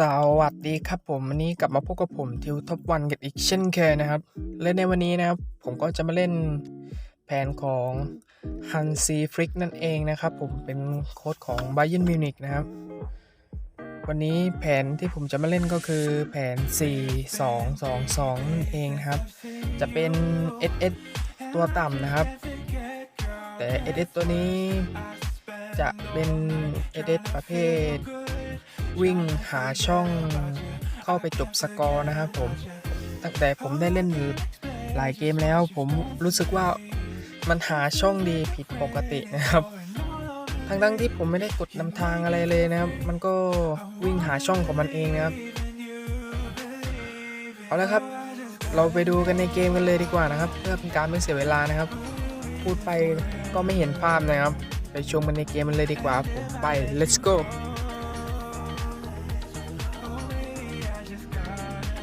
สวัสดีครับผมวันนี้กลับมาพบกับผมทิวท็อปวันกันอีกเช่นเคยนะครับ และในวันนี้นะครับ ผมก็จะมาเล่นแผนของฮันซีฟริกนั่นเองนะครับ ผมเป็นโค้ชของ b บ y e r n Munich นะครับ วันนี้แผนที่ผมจะมาเล่นก็คือแผน 4 2 2 2นั่นเองครับ จะเป็น SS ตัวต่ำนะครับ แต่ SS ตัวนี้จะเป็น SS ประเภท วิ่งหาช่องเข้าไปจบสกอร์นะครับผม ตั้งแต่ผมได้เล่นหลายเกมแล้ว ผมรู้สึกว่ามันหาช่องดีผิดปกตินะครับ ทั้งทั้งที่ผมไม่ได้กดนำทางอะไรเลยนะครับ มันก็วิ่งหาช่องของมันเองนะครับ เอาละครับ เราไปดูกันในเกมกันเลยดีกว่านะครับ เพื่อเป็นการไม่เสียเวลานะครับ พูดไปก็ไม่เห็นภาพนะครับ ไปชมกันในเกมมันเลยดีกว่าผมไป let's go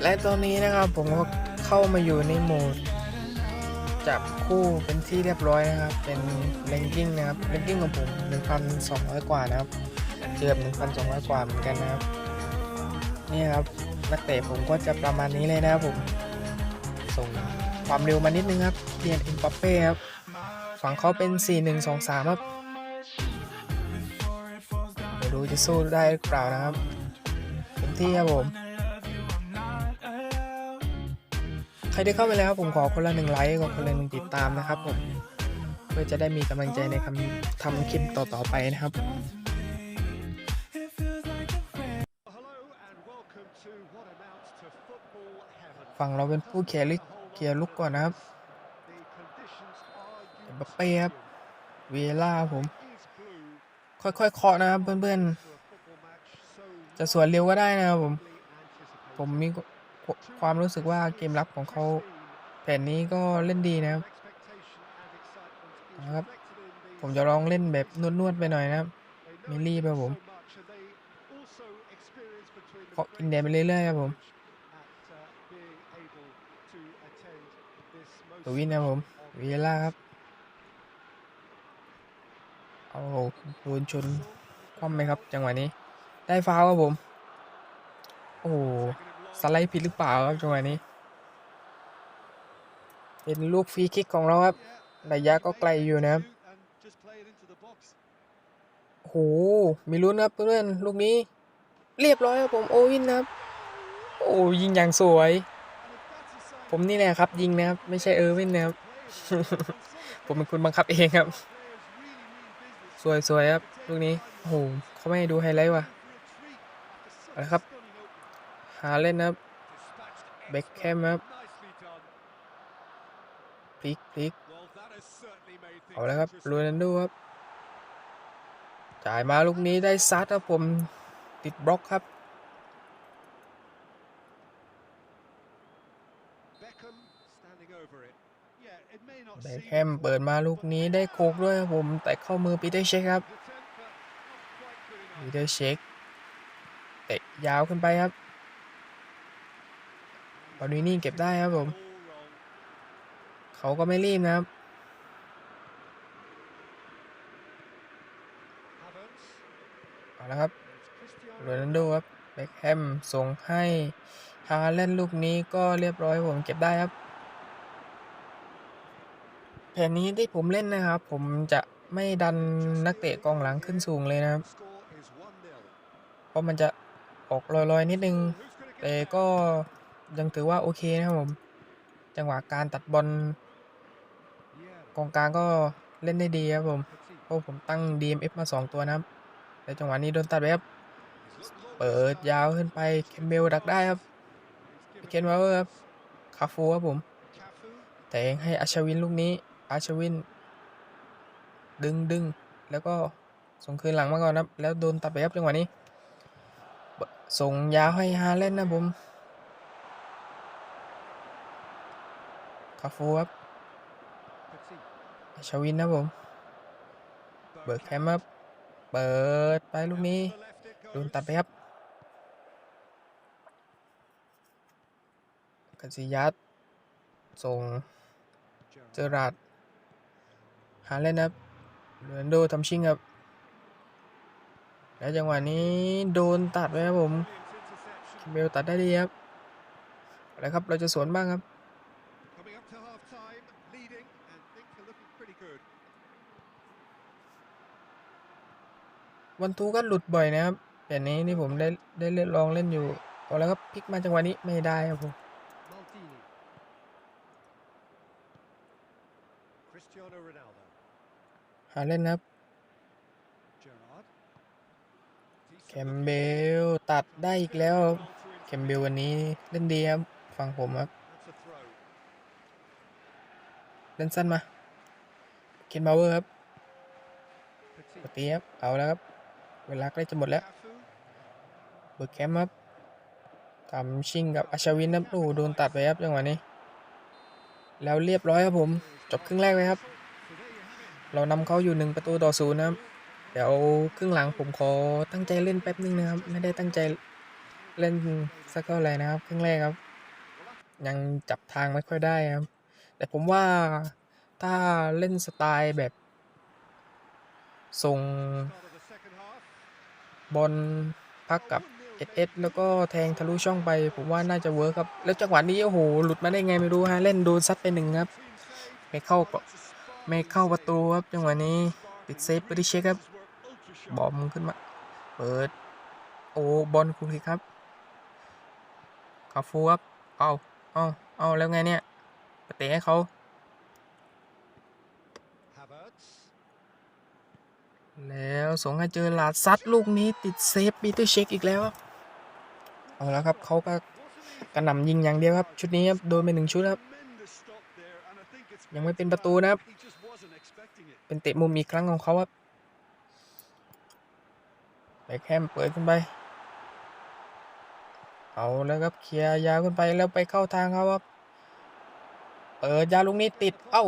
และตอนนี้นะครับผมก็เข้ามาอยู่ในโหมด จับคู่เป็นที่เรียบร้อยนะครับ เป็นเลงกิ้งนะครับเลงกิ้งของผม 1,200 กว่านะครับ เกือบ 1,200 กว่าเหมือนกันนะครับ นี่ครับนักเตะผมก็จะประมาณนี้เลยนะครับผม ส่งความเร็วมานิดนึงครับเรียนอิมปัปเป้ครับ ฝั่งเขาเป็น 4-1-2-3 ครับไม่รู้จะสู้ได้หรือเปล่านะครับเต็มที่ครับผม ครที่เข้าไปแล้วผมขอคนละหนึ่งไลค์กับคนละหนึ่งติดตามนะครับผมเพื่อจะได้มีกำลังใจในคำทำคลิปต่อๆไปนะครับ ฝั่งเราเป็นผู้เขียร์ลิเขียร์ลุกก่อนนะครับเอ็มบัปเป้ครับเวล่าผม ค่อยๆเคาะนะครับเพื่อนๆ จะสวนเร็วก็ได้นะครับผม ผมมี ความรู้สึกว่าเกมรับของเขาแผนนี้ก็เล่นดีนะครับนะครับ ผมจะลองเล่นแบบนวดๆไปหน่อยนะครับไม่รีบครับผมเคาะกินแดนไปเรื่อยๆครับผมตัววินนะผมเวล่าครับเอาโดนชนคว่ำไหมครับ จังหวะนี้ ได้ฟาวครับผม โอ้ สไลด์ผิดหรือเปล่าครับจังหวะนี้ เป็นลูกฟรีคิกของเราครับ ระยะก็ไกลอยู่นะครับโอ้โหมีลุ้นครับเพื่อนลูกนี้ เรียบร้อยครับผมโอวินนะครับ โอ้ยิงอย่างสวย ผมนี่แหละครับ ยิงนะครับ ไม่ใช่เออวินนะครับ ผมเป็นคนบังคับเองครับ สวยๆครับ ลูกนี้โอ้โหเขาไม่ให้ดูไฮไลท์ว่ะอาละครับ หาเล่นนะครับเบคแคมครับพลิกพลิกเอาแล้วครับโรนัลโดครับ จ่ายมาลูกนี้ได้ซัดครับผมติดบล็อกครับเบคแฮมเปิดมาลูกนี้ได้โคกด้วยครับผม แต่เข้ามือปีเตอร์เช็คครับปีเตอร์เช็คเตะยาวขึ้นไปครับ บอลนี่เก็บได้ครับผม เขาก็ไม่รีบนะครับ เอาละครับโรนัลโดครับเบคแฮมส่งให้ฮาแลนลูกนี้ก็เรียบร้อยผมเก็บได้ครับ แผนนี้ที่ผมเล่นนะครับ ผมจะไม่ดันนักเตะกองหลังขึ้นสูงเลยนะครับ เพราะมันจะออกลอยๆนิดนึง แต่ก็ ยังถือว่าโอเคนะครับผม จังหวะการตัดบอลกองกลางก็เล่นได้ดีครับผมเพราะผมตั้ง DMF มา 2 ตัวนะครับ แต่จังหวะนี้โดนตัดไปครับ เปิดยาวขึ้นไป เคมเบลดักได้ครับ เคนวาเวอร์ครับ คาฟูครับผม แต่งให้อาชวินลูกนี้ อาชวิน ดึงดึงแล้วก็ส่งคืนหลังมาก่อนนะครับ แล้วโดนตัดไปครับจังหวะนี้ ส่งยาวให้ฮาเล่นนะผม คาฟูครับอาชวินนะผม เบิร์กแคมป์ครับ เปิดไปลูกนี้โดนตัดไปครับกันซิยัตส่ง เจอราดหาเล่นครับเรนโดทำชิงครับ แล้วจังหวะนี้โดนตัดไปครับผมเบลตัดได้ดีครับอะไรครับเราจะสวนบ้างครับ วันทูก็หลุดบ่อยนะครับแบบนี้นี่ผมได้ได้เล่นลองเล่นอยู่เอาแล้วครับพลิกมาจังหวะนี้ไม่ได้ครับผม Maldini. Cristiano Ronaldo. หาเล่นนะครับ Gerrard. แคมเบลตัดได้อีกแล้วครับแคมเบลวันนี้เล่นดีครับ ฟังผมครับ That's a throw. เล่นสั้นมา เคนบาวเวอร์ครับปกติครับ เอาแล้วครับ เวลาใกล้จะหมดแล้ว เบิร์กแคมป์ครับทำชิงกับอาชาวินครับโอ้โหโดนตัดไปครับจังหวะนี้ แล้วเรียบร้อยครับผม จบครึ่งแรกเลยครับ เรานำเขาอยู่หนึ่งประตูต่อศูนย์นะครับ เดี๋ยวครึ่งหลังผมขอตั้งใจเล่นแป๊บนึงนะครับ ไม่ได้ตั้งใจเล่นสักเท่าไหร่นะครับ ครึ่งแรกครับ ยังจับทางไม่ค่อยได้ครับ แต่ผมว่า ถ้าเล่นสไตล์แบบส่งบอลพักกับ SS แล้วก็แทงทะลุช่องไป ผมว่าน่าจะเวิร์คครับ แล้วจังหวะนี้ โอ้โห หลุดมาได้ไงไม่รู้ฮะ เล่นโดนซัดไปหนึ่งครับ ไม่เข้าก็ไม่เข้าประตูครับ จังหวะนี้ติดเซฟไปที่เช็คครับ บอมขึ้นมา เปิด โอ้บอลคุณคิครับคาฟูครับ เอาเอาเอาแล้วไงเนี่ยปเตะให้เขา แล้วสงให้เจอหลาดซัดลูกนี้ติดเซฟปีเตอร์เช็คอีกแล้วครับเอาแล้วครับเขาก็กระหน่ำยิงอย่างเดียวครับ ชุดนี้ครับโดนไปหนึ่งชุดครับ ยังไม่เป็นประตูนะครับ เป็นเตะมุมอีกครั้งของเขาครับแบคแฮมเปิดขึ้นไป เอาแล้วครับเคลียร์ยาวขึ้นไปแล้วไปเข้าทางเขาครับ เปิดยาวลูกนี้ติด เอ้า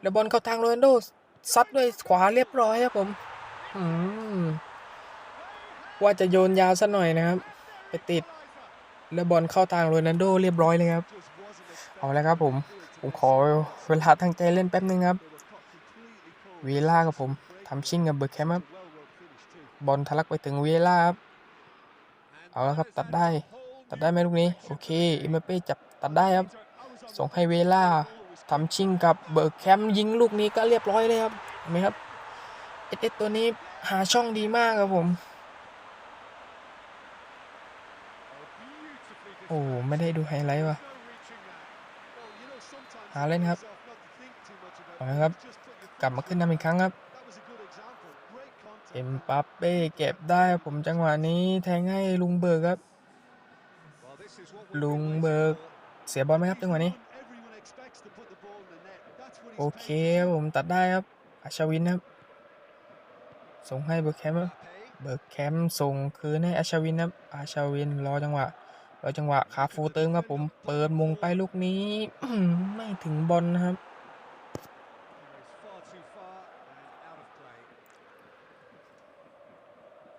แล้วบอลเข้าทางโรนโดซัดด้วยขวาเรียบร้อยครับผม ว่าจะโยนยาวซะหน่อยนะครับ ไปติด แล้วบอลเข้าทางโรนัลโดเรียบร้อยเลยครับ เอาแล้วครับผม ผมขอเวลาตั้งใจเล่นแป๊บนึงครับวีล่ากับผมทำชิ่งกับเบิร์กแคมป์ครับบอลทะลักไปถึงวีล่าครับ เอาแล้วครับ ตัดได้ ตัดได้ไหมลูกนี้ โอเคอิมเป้จับตัดได้ครับ ส่งให้เวล่าทำชิ่งกับเบิร์กแคมป์ยิงลูกนี้ก็เรียบร้อยเลยครับเห็นไหมครับ เอสเอตัวนี้หาช่องดีมากครับผม โอ้ไม่ได้ดูไฮไลท์ว่ะ หาเล่นครับเอาละครับ กลับมาขึ้นนำอีกครั้งครับ เอ็มปัปเป้เก็บได้ครับผมจังหวะนี้แทงให้ลุงเบิร์กครับ ลุงเบิร์กเสียบอลไหมครับจังหวะนี้ โอเคครับผมตัดได้ครับอาชวินครับ ส่งให้เบิร์กแคมป์เบิร์กแคมป์ส่งคืนให้อาชาวินครับอาชาวินรอจังหวะรอจังหวะคาฟูเติมครับผมเปิดมุงไปลูกนี้ไม่ถึงบอลนะครับ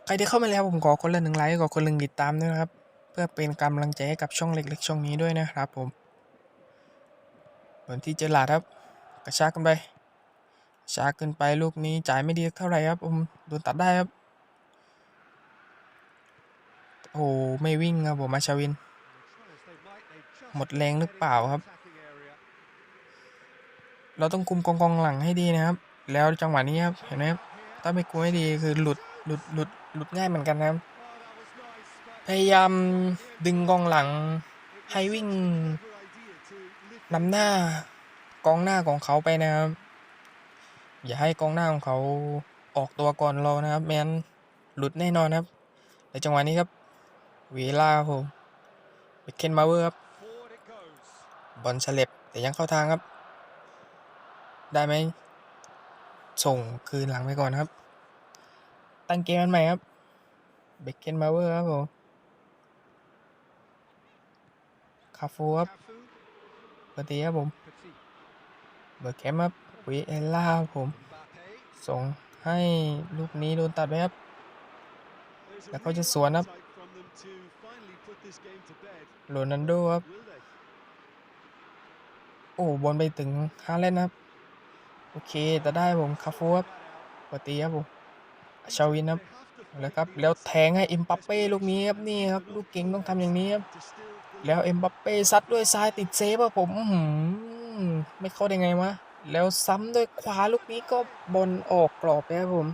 ใครที่เข้ามาแล้วผมขอคนละหนึ่งไลค์ขอคนละหนึ่งติดตามด้วยนะครับ เพื่อเป็นกำลังใจให้กับช่องเล็กๆช่องนี้ด้วยนะครับผมเหมือนที่เจอหลาดครับ กระชากกันไป ชาเกขึ้นไปลูกนี้จ่ายไม่ดีเท่าไหร่ครับผมโดนตัดได้ครับ โอ้ไม่วิ่งครับผมมาชาวิน หมดแรงหรือเปล่าครับ เราต้องคุมกองกองหลังให้ดีนะครับ แล้วจังหวะนี้ครับเห็นไหมครับถ้าไม่คุมให้ดีคือหลุดหลุดหลุดหลุดง่ายเหมือนกันนะครับ พยายามดึงกองหลังให้วิ่งนำหน้ากองหน้าของเขาไปนะครับ อย่าให้กองหน้าของเขาออกตัวก่อนเรานะครับไม่งั้นหลุดแน่นอนครับในจังหวะนี้ครับเวลาผมเบคเคนมาเวอร์ครับบอลเฉลบแต่ยังเข้าทางครับ ได้ไหมส่งคืนหลังไปก่อนครับ ตั้งเกมกันใหม่ครับเบคเคนมาเวอร์ครับผมคาฟูครับปกติครับผมเบิร์แคมป์ครับ วีเอล่าผม ส่งให้ลูกนี้โดนตัดไปครับ แล้วเขาจะสวนครับโรนัลโดครับ โอ้บอลไปถึงฮาแลนครับ โอเคแต่ได้ผมคาฟูครับปกติครับผมชาวินครับแล้วครับ แล้วแทงให้เอ็มบัปเป้ลูกนี้ครับนี่ครับ ลูกเก่งต้องทำอย่างนี้ครับ แล้วเอ็มบัปเป้ซัดด้วยซ้ายติดเซฟอะผมไม่เข้าได้ไงวะ แล้วซ้ำด้วยขวาลูกนี้ก็บอลออกกรอบไปครับผม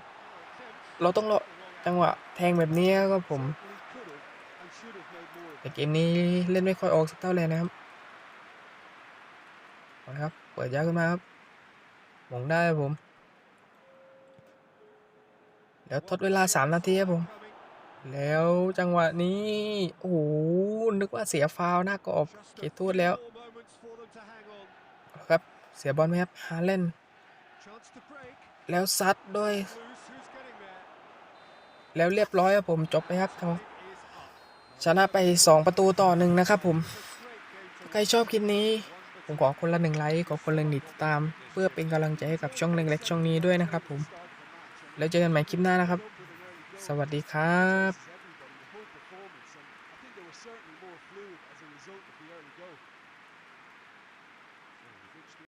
เราต้องรอจังหวะแทงแบบนี้ครับผม แต่เกมนี้เล่นไม่ค่อยออกสักเท่าไหร่นะครับเอาละครับเปิดยาวขึ้นมาครับหมงได้ครับผม แล้วทดเวลา 3 นาทีครับผม แล้วจังหวะนี้ โอ้โห นึกว่าเสียฟาวล์หน้ากรอบเขตโทษแล้ว เสียบอลไหมครับฮาเล่น แล้วซัดด้วย แล้วเรียบร้อยครับผมจบไปครับครับชนะไป 2 ประตูต่อหนึ่งนะครับผมใครชอบคลิปนี้ ผมขอคนละหนึ่งไลค์ขอคนละหนึ่งติดตาม เพื่อเป็นกำลังใจให้กับช่องเล็กๆช่องนี้ด้วยนะครับผม แล้วเจอกันใหม่คลิปหน้านะครับ สวัสดีครับ